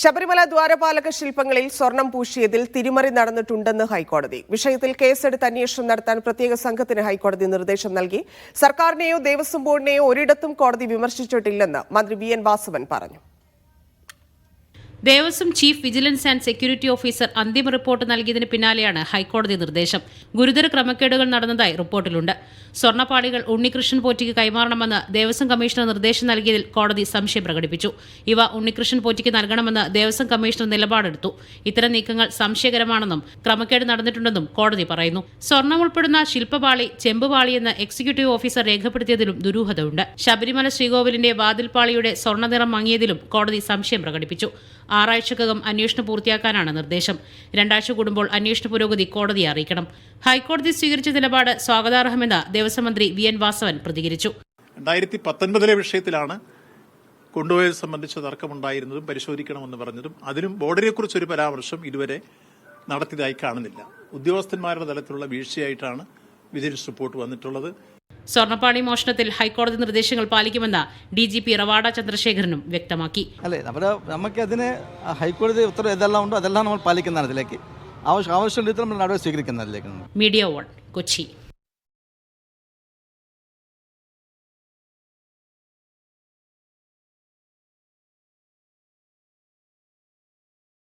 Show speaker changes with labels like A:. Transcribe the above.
A: ശബരിമല ദ്വാരപാലക ശില്പങ്ങളിൽ സ്വർണം പൂശിയതിൽ തിരിമറി നടന്നിട്ടുണ്ടെന്ന് ഹൈക്കോടതി. വിഷയത്തിൽ കേസെടുത്ത് അന്വേഷണം നടത്താൻ പ്രത്യേക സംഘത്തിന് ഹൈക്കോടതി നിർദ്ദേശം നൽകി. സർക്കാരിനെയോ ദേവസ്വം ബോർഡിനെയോ ഒരിടത്തും കോടതി വിമർശിച്ചിട്ടില്ലെന്ന് മന്ത്രി വി എൻ വാസവൻ പറഞ്ഞു.
B: Devaswom chief vigilance and security officer അന്തിമ റിപ്പോർട്ട് നൽകിയതിന് പിന്നാലെയാണ് ഹൈക്കോടതി നിർദ്ദേശം. ഗുരുതര ക്രമക്കേടുകൾ നടന്നതായി റിപ്പോർട്ടിലുണ്ട്. സ്വർണപ്പാളികൾ ഉണ്ണികൃഷ്ണൻ പോറ്റിക്ക് കൈമാറണമെന്ന് ദേവസ്വം കമ്മീഷണർ നിർദ്ദേശം നൽകിയതിൽ കോടതി സംശയം പ്രകടിപ്പിച്ചു. ഇവ ഉണ്ണികൃഷ്ണൻ പോറ്റിക്ക് നൽകണമെന്ന് ദേവസ്വം കമ്മീഷണർ നിലപാടെടുത്തു. ഇത്തരം നീക്കങ്ങൾ സംശയകരമാണെന്നും ക്രമക്കേട് നടന്നിട്ടുണ്ടെന്നും കോടതി പറയുന്നു. സ്വർണം ഉൾപ്പെടുന്ന ശില്പപാളി ചെമ്പുപാളി എന്ന് എക്സിക്യൂട്ടീവ് ഓഫീസർ രേഖപ്പെടുത്തിയതിലും ദുരൂഹതയുണ്ട്. ശബരിമല ശ്രീകോവിലിന്റെ വാതിൽപാളിയുടെ സ്വർണനിറം മങ്ങിയതിലും കോടതി സംശയം പ്രകടിപ്പിച്ചു. ആറാഴ്ചക്കകം അന്വേഷണം പൂർത്തിയാക്കാനാണ് നിർദ്ദേശം. രണ്ടാഴ്ച കൂടുമ്പോൾ അന്വേഷണ പുരോഗതി കോടതിയെ അറിയിക്കണം. ഹൈക്കോടതി സ്വീകരിച്ച നിലപാട് സ്വാഗതാർഹമെന്ന് ദേവസ്വം മന്ത്രി വി എൻ വാസവൻ പ്രതികരിച്ചു.
C: രണ്ടായിരത്തി പത്തൊൻപതിലെ വിഷയത്തിലാണ് കൊണ്ടുപോയത് സംബന്ധിച്ച തർക്കമുണ്ടായിരുന്നതും പരിശോധിക്കണമെന്ന് പറഞ്ഞതും അതിനും ബോർഡിനെക്കുറിച്ചൊരു പരാമർശം ഇതുവരെ നടത്തിയതായി കാണുന്നില്ല. ഉദ്യോഗസ്ഥന്മാരുടെ തലത്തിലുള്ള വീഴ്ചയായിട്ടാണ് വിജിലൻസ് റിപ്പോർട്ട് വന്നിട്ടുള്ളത്.
B: സ്വർണപ്പാളി മോഷണത്തിൽ ഹൈക്കോടതി നിർദ്ദേശങ്ങൾ പാലിക്കുമെന്ന് ഡി ജി പി റവാഡ ചന്ദ്രശേഖരനും വ്യക്തമാക്കി.
D: അല്ലേ നമ്മുടെ നമുക്ക് അതിന് ഹൈക്കോടതി ഉത്തരവ് ഏതെല്ലാം ഉണ്ടോ? അതെല്ലാം നമ്മൾ പാലിക്കുന്നതാണ് ഇതിലേക്ക്. ആവശ്യം ആവശ്യമുള്ള നമ്മൾ നടപടി സ്വീകരിക്കുന്നതിലേക്ക്
B: മീഡിയ വൺ കൊച്ചി.